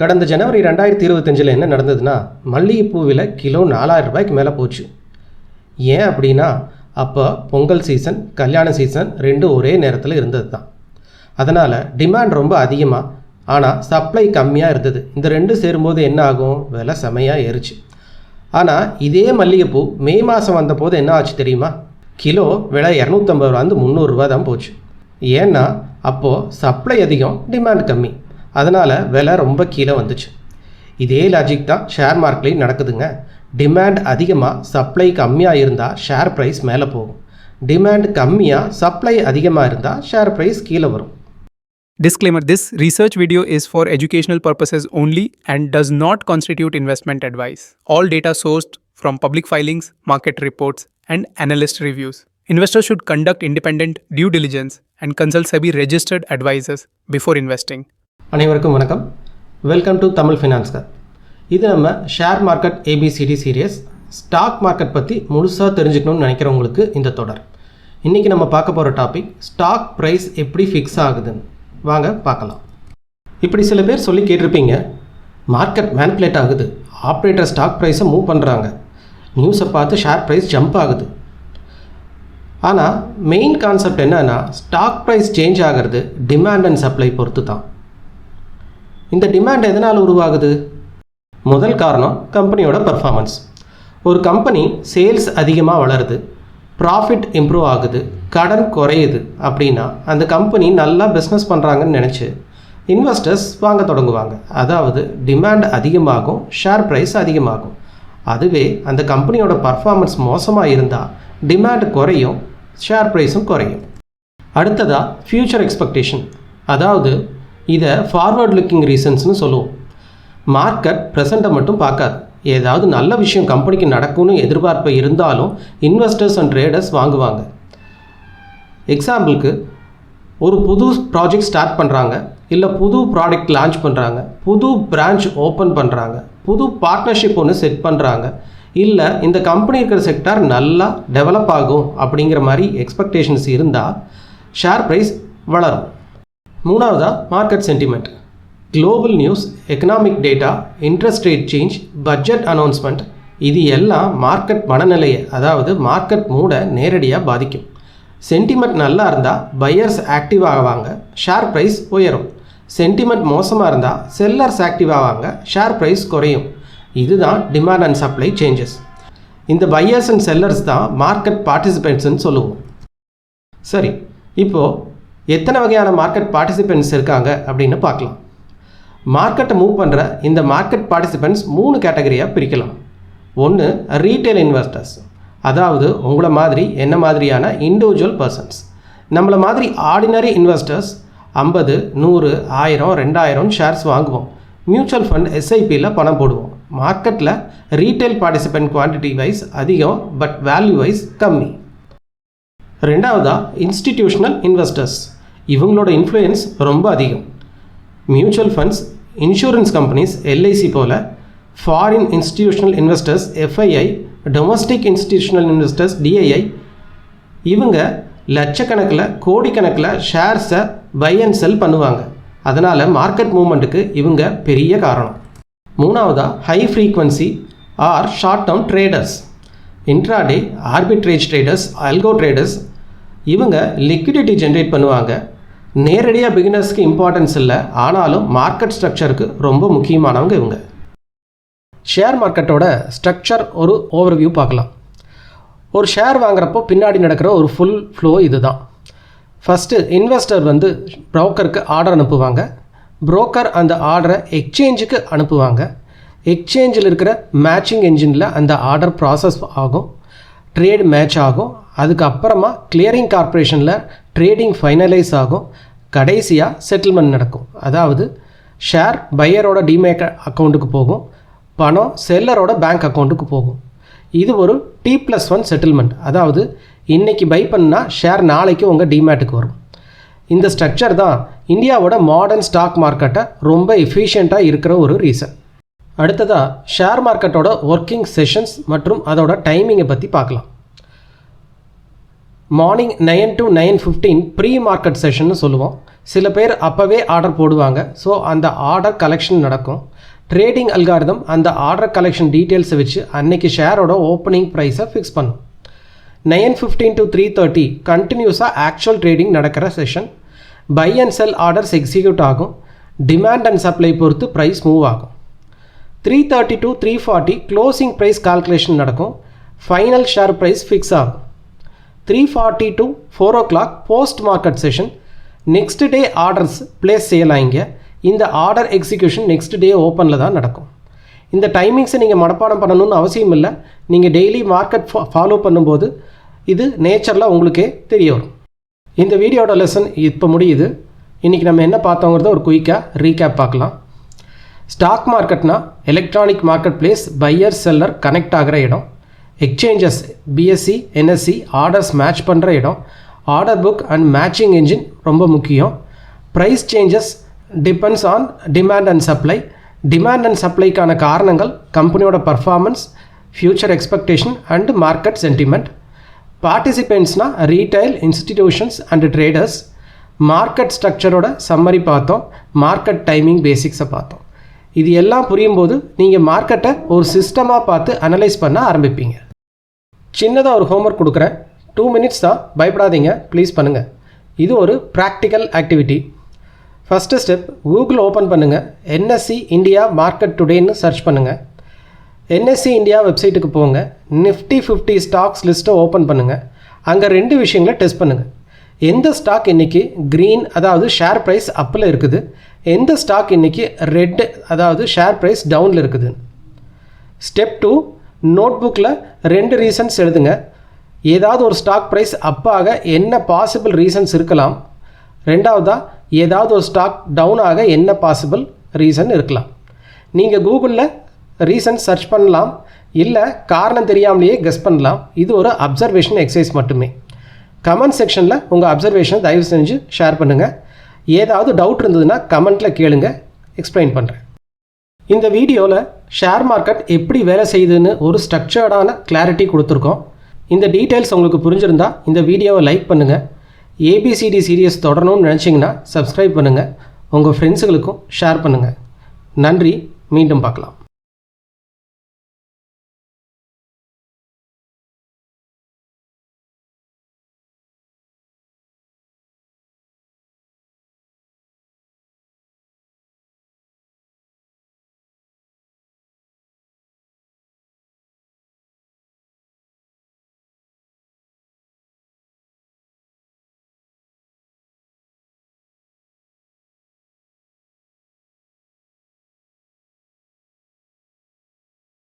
கடந்த ஜனவரி ரெண்டாயிரத்தி இருபத்தஞ்சில் என்ன நடந்ததுன்னா மல்லிகைப்பூ விலை கிலோ நாலாயிரம் ரூபாய்க்கு மேலே போச்சு. ஏன் அப்படின்னா அப்போ பொங்கல் சீசன் கல்யாண சீசன் ரெண்டும் ஒரே நேரத்தில் இருந்தது தான் அதனால் டிமாண்ட் ரொம்ப அதிகமாக ஆனால் சப்ளை கம்மியாக இருந்தது. இந்த ரெண்டும் சேரும்போது என்ன ஆகும்? விலை செமையாக ஏறுச்சு. ஆனால் இதே மல்லிகைப்பூ மே மாதம் வந்தபோது என்ன ஆச்சு தெரியுமா? கிலோ விலை இரநூத்தம்பது ரூபாந்து முந்நூறுரூவா தான் போச்சு. ஏன்னா அப்போது சப்ளை அதிகம் டிமாண்ட் கம்மி. அதனால் விலை ரொம்ப கீழே வந்துச்சு இதே லாஜிக் தான் ஷேர் மார்க்கெட்லேயும் நடக்குதுங்க டிமாண்ட் அதிகமாக சப்ளை கம்மியாக இருந்தால் ஷேர் ப்ரைஸ் மேலே போகும் டிமாண்ட் கம்மியாக சப்ளை அதிகமாக இருந்தால் ஷேர் ப்ரைஸ் கீழே வரும் Disclaimer This research video is for educational purposes only and does not constitute investment advice. All data sourced from public filings, market reports, and analyst reviews. Investors should conduct independent due diligence and consult SEBI registered advisors before investing. அனைவருக்கும் வணக்கம். Welcome to Tamil finance இது நம்ம share market ABCD series stock market பற்றி முழுசாக தெரிஞ்சுக்கணும்னு நினைக்கிறவங்களுக்கு இந்த தொடர். இன்றைக்கி நம்ம பார்க்க போகிற டாபிக் ஸ்டாக் ப்ரைஸ் எப்படி ஃபிக்ஸ் ஆகுதுன்னு. வாங்க பார்க்கலாம். இப்படி சில பேர் சொல்லி கேட்டிருப்பீங்க மார்க்கெட் மேனிப்புலேட் ஆகுது. ஆப்ரேட்டர் ஸ்டாக் ப்ரைஸை மூவ் பண்ணுறாங்க நியூஸை பார்த்து ஷேர் ப்ரைஸ் ஜம்ப் ஆகுது. ஆனால் மெயின் கான்செப்ட் என்னன்னா ஸ்டாக் ப்ரைஸ் சேஞ்ச் ஆகிறது டிமாண்ட் அண்ட் சப்ளை பொறுத்து தான் இந்த டிமாண்ட் எதனால் உருவாகுது? முதல் காரணம் கம்பெனியோட பர்ஃபார்மன்ஸ் ஒரு கம்பெனி சேல்ஸ் அதிகமாக வளருது ப்ராஃபிட் இம்ப்ரூவ் ஆகுது கடன் குறையுது அப்படின்னா அந்த கம்பெனி நல்லா பிஸ்னஸ் பண்ணுறாங்கன்னு நினச்சி இன்வெஸ்டர்ஸ் வாங்க தொடங்குவாங்க. அதாவது டிமாண்ட் அதிகமாகும் ஷேர் ப்ரைஸ் அதிகமாகும். அதுவே அந்த கம்பெனியோட பர்ஃபார்மன்ஸ் மோசமாக இருந்தால் டிமாண்ட் குறையும் ஷேர் ப்ரைஸும் குறையும். அடுத்ததாக ஃப்யூச்சர் எக்ஸ்பெக்டேஷன் அதாவது இதை ஃபார்வர்ட் லுக்கிங் ரீசன்ஸ்னு சொல்லுவோம். மார்க்கெட் ப்ரெசண்ட்டை மட்டும் பார்க்காது. ஏதாவது நல்ல விஷயம் கம்பெனிக்கு நடக்கும்னு எதிர்பார்ப்பு இருந்தாலும் இன்வெஸ்டர்ஸ் அண்ட் ட்ரேடர்ஸ் வாங்குவாங்க. எக்ஸாம்பிளுக்கு ஒரு புது ப்ராஜெக்ட் ஸ்டார்ட் பண்ணுறாங்க இல்லை புது ப்ராடக்ட் லான்ச் பண்ணுறாங்க புது பிரான்ச் ஓப்பன் பண்ணுறாங்க புது பார்ட்னர்ஷிப் ஒன்று செட் பண்ணுறாங்க இல்லை இந்த கம்பெனி இருக்கிற செக்டார் நல்லா டெவலப் ஆகும் அப்படிங்கிற மாதிரி எக்ஸ்பெக்டேஷன்ஸ் இருந்தால் ஷேர் ப்ரைஸ் வளரும். மூணாவதாக market sentiment global news economic data interest rate change budget announcement இது எல்லாம் மார்க்கெட் மனநிலையை அதாவது மார்க்கெட் மூடை நேரடியாக பாதிக்கும். சென்டிமெண்ட் நல்லா இருந்தால் பையர்ஸ் ஆக்டிவ் ஆவாங்க ஷேர் ப்ரைஸ் உயரும். சென்டிமெண்ட் மோசமாக இருந்தால் செல்லர்ஸ் ஆக்டிவ் ஆவாங்க ஷேர் ப்ரைஸ் குறையும். இதுதான் டிமாண்ட் அண்ட் சப்ளை சேஞ்சஸ் இந்த பையர்ஸ் அண்ட் செல்லர்ஸ் தான் மார்க்கெட் பார்ட்டிசிபெண்ட்ஸ்ன்னு சொல்லுவோம். சரி இப்போது எத்தனை வகையான மார்க்கெட் பார்ட்டிசிபென்ட்ஸ் இருக்காங்க அப்படின்னு பார்க்கலாம். மார்க்கெட்டை மூவ் பண்ணுற இந்த மார்க்கெட் பார்ட்டிசிபெண்ட்ஸ் மூணு கேட்டகரியாக பிரிக்கலாம். ஒன்று ரீட்டைல் இன்வெஸ்டர்ஸ் அதாவது உங்களை மாதிரி என்ன மாதிரியான இண்டிவிஜுவல் பர்சன்ஸ் நம்மளை மாதிரி ஆர்டினரி இன்வெஸ்டர்ஸ் ஐம்பது நூறு ஆயிரம் ரெண்டாயிரம் ஷேர்ஸ் வாங்குவோம். மியூச்சுவல் ஃபண்ட் எஸ்ஐபியில் பணம் போடுவோம். மார்க்கெட்டில் ரீட்டைல் பார்ட்டிசிபெண்ட் குவான்டிட்டி வைஸ் அதிகம் பட் வேல்யூ வைஸ் கம்மி. ரெண்டாவதாக இன்ஸ்டிடியூஷனல் இன்வெஸ்டர்ஸ் இவங்களோட இன்ஃப்ளூயன்ஸ் ரொம்ப அதிகம். Mutual funds insurance companies LIC போல் foreign institutional investors FII domestic institutional investors DII இவங்க லட்சக்கணக்கில் கோடிக்கணக்கில் ஷேர்ஸை பை அண்ட் செல் பண்ணுவாங்க. அதனால் மார்க்கெட் மூமெண்ட்டுக்கு இவங்க பெரிய காரணம். மூணாவதாக high frequency or short term traders intraday arbitrage traders algo traders இவங்க லிக்விடிட்டி ஜென்ரேட் பண்ணுவாங்க. நேரடியாக பிகினர்ஸ்க்கு இம்பார்ட்டன்ஸ் இல்லை. ஆனாலும் மார்க்கெட் ஸ்ட்ரக்சருக்கு ரொம்ப முக்கியமானவங்க இவங்க. ஷேர் மார்க்கெட்டோட ஸ்ட்ரக்சர் ஒரு ஓவர்வியூ பார்க்கலாம். ஒரு ஷேர் வாங்குறப்போ பின்னாடி நடக்கிற ஒரு ஃபுல் ஃப்ளோ இதுதான். ஃபஸ்ட்டு இன்வெஸ்டர் வந்து ப்ரோக்கருக்கு ஆர்டர் அனுப்புவாங்க. புரோக்கர் அந்த ஆர்டரை எக்ஸ்சேஞ்சுக்கு அனுப்புவாங்க. எக்ஸ்சேஞ்சில் இருக்கிற மேட்சிங் என்ஜினில் அந்த ஆர்டர் ப்ராசஸ் ஆகும். ட்ரேட் மேட்ச் ஆகும். அதுக்கப்புறமா கிளியரிங் கார்ப்பரேஷனில் ட்ரேடிங் ஃபைனலைஸ் ஆகும். கடைசியாக செட்டில்மெண்ட் நடக்கும். அதாவது ஷேர் பையரோட டிமேக் அக்கௌண்ட்டுக்கு போகும். பணம் செல்லரோட பேங்க் அக்கௌண்ட்டுக்கு போகும். இது ஒரு டி ப்ளஸ் ஒன் செட்டில்மெண்ட் அதாவது இன்றைக்கி பை பண்ணால் ஷேர் நாளைக்கு உங்கள் டிமேட்டுக்கு வரும். இந்த ஸ்ட்ரக்சர் தான் இந்தியாவோட மாடர்ன் ஸ்டாக் மார்க்கெட்டை ரொம்ப எஃபிஷியண்ட்டாக இருக்கிற ஒரு ரீசன் அடுத்ததாக ஷேர் மார்க்கெட்டோட ஒர்க்கிங் செஷன்ஸ் மற்றும் அதோட டைமிங்கை பற்றி பார்க்கலாம். Morning nine to nine fifteen pre market செஷன்னு சொல்லுவோம். சில பேர் அப்போவே ஆர்டர் போடுவாங்க. ஸோ அந்த ஆர்டர் கலெக்ஷன் நடக்கும். ட்ரேடிங் அல்காரிதம் அந்த ஆர்டர் கலெக்ஷன் டீட்டெயில்ஸை வச்சு அன்னைக்கு ஷேரோட ஓப்பனிங் ப்ரைஸை ஃபிக்ஸ் பண்ணும். Nine fifteen to three thirty கண்டினியூஸாக ஆக்சுவல் ட்ரேடிங் நடக்கிற session buy and sell orders execute ஆகும். டிமாண்ட் அண்ட் சப்ளை பொறுத்து ப்ரைஸ் மூவ் ஆகும். Three thirty to three forty closing price calculation நடக்கும். ஃபைனல் ஷேர் ப்ரைஸ் ஃபிக்ஸ் ஆகும். Three forty to four o'clock post market session next day orders place செய்யலாம் இங்கே இந்த order execution next day ஓப்பனில் தான் நடக்கும். இந்த டைமிங்ஸை நீங்கள் மனப்பாடம் பண்ணணும்னு அவசியம் இல்லை. நீங்கள் டெய்லி மார்க்கெட் ஃபாலோ பண்ணும்போது இது நேச்சரில் உங்களுக்கே தெரிய வரும். இந்த வீடியோட லெசன் இப்போ முடியுது. இன்றைக்கி நம்ம என்ன பார்த்தோங்கிறத ஒரு குயிக்காக ரீகேப் பார்க்கலாம். Stock மார்க்கெட்னா electronic market place buyer seller connect ஆகிற இடம். Exchanges BSE NSE orders match பண்ணுற இடம். Order book and matching engine ரொம்ப முக்கியம். Price changes depends on demand and supply demand and சப்ளைக்கான காரணங்கள் கம்பெனியோட performance future expectation and market sentiment பார்ட்டிசிபெண்ட்ஸ்னால் retail institutions and traders market ஸ்ட்ரக்சரோட summary பார்த்தோம். Market timing பேசிக்ஸை பார்த்தோம். இது எல்லாம் புரியும் போது நீங்கள் மார்க்கெட்டை ஒரு சிஸ்டமாக பார்த்து அனலைஸ் பண்ண ஆரம்பிப்பீங்க. சின்னதாக ஒரு ஹோம்ஒர்க் கொடுக்குறேன். டூ மினிட்ஸ் தான் பயப்படாதீங்க. ப்ளீஸ் பண்ணுங்கள் இது ஒரு practical activity first step Google open பண்ணுங்கள் என்எஸ்சி இந்தியா மார்க்கெட் டுடேன்னு சர்ச் பண்ணுங்கள் என்எஸ்சி இந்தியா வெப்சைட்டுக்கு போங்க. நிஃப்டி ஃபிஃப்டி ஸ்டாக்ஸ் லிஸ்ட்டை ஓப்பன் பண்ணுங்கள் அங்கே ரெண்டு விஷயங்களை டெஸ்ட் பண்ணுங்கள் எந்த ஸ்டாக் இன்றைக்கி க்ரீன் அதாவது ஷேர் ப்ரைஸ் அப்பில் இருக்குது? எந்த ஸ்டாக் இன்றைக்கி ரெட் அதாவது ஷேர் ப்ரைஸ் டவுனில் இருக்குது? ஸ்டெப் டூ நோட் புக்கில் ரெண்டு ரீசன்ஸ் எழுதுங்க. ஏதாவது ஒரு ஸ்டாக் ப்ரைஸ் அப்பாக என்ன பாசிபிள் ரீசன்ஸ் இருக்கலாம். ரெண்டாவதாக ஏதாவது ஒரு ஸ்டாக் டவுன் ஆக என்ன பாசிபிள் ரீசன் இருக்கலாம். நீங்கள் கூகுளில் ரீசன் சர்ச் பண்ணலாம். இல்லை காரணம் தெரியாமலேயே கெஸ் பண்ணலாம். இது ஒரு அப்சர்வேஷன் எக்ஸசைஸ் மட்டுமே. கமெண்ட் செக்ஷனில் உங்கள் அப்சர்வேஷனை தயவு செஞ்சு ஷேர் பண்ணுங்கள் ஏதாவது டவுட் இருந்ததுன்னா கமெண்ட்டில் கேளுங்க. எக்ஸ்பிளைன் பண்ணுறேன் இந்த வீடியோவில் ஷேர் மார்க்கெட் எப்படி வேலை செய்யுதுன்னு ஒரு ஸ்ட்ரக்சர்டான கிளாரிட்டி கொடுத்துருக்கோம். இந்த டீட்டெயில்ஸ் உங்களுக்கு புரிஞ்சிருந்தால் இந்த வீடியோவை லைக் பண்ணுங்கள் ஏபிசிடி சீரியஸ் தொடரணும்னு நினச்சிங்கன்னா சப்ஸ்கிரைப் பண்ணுங்கள் உங்கள் ஃப்ரெண்ட்ஸுகளுக்கும் ஷேர் பண்ணுங்கள் நன்றி. மீண்டும் பார்க்கலாம்.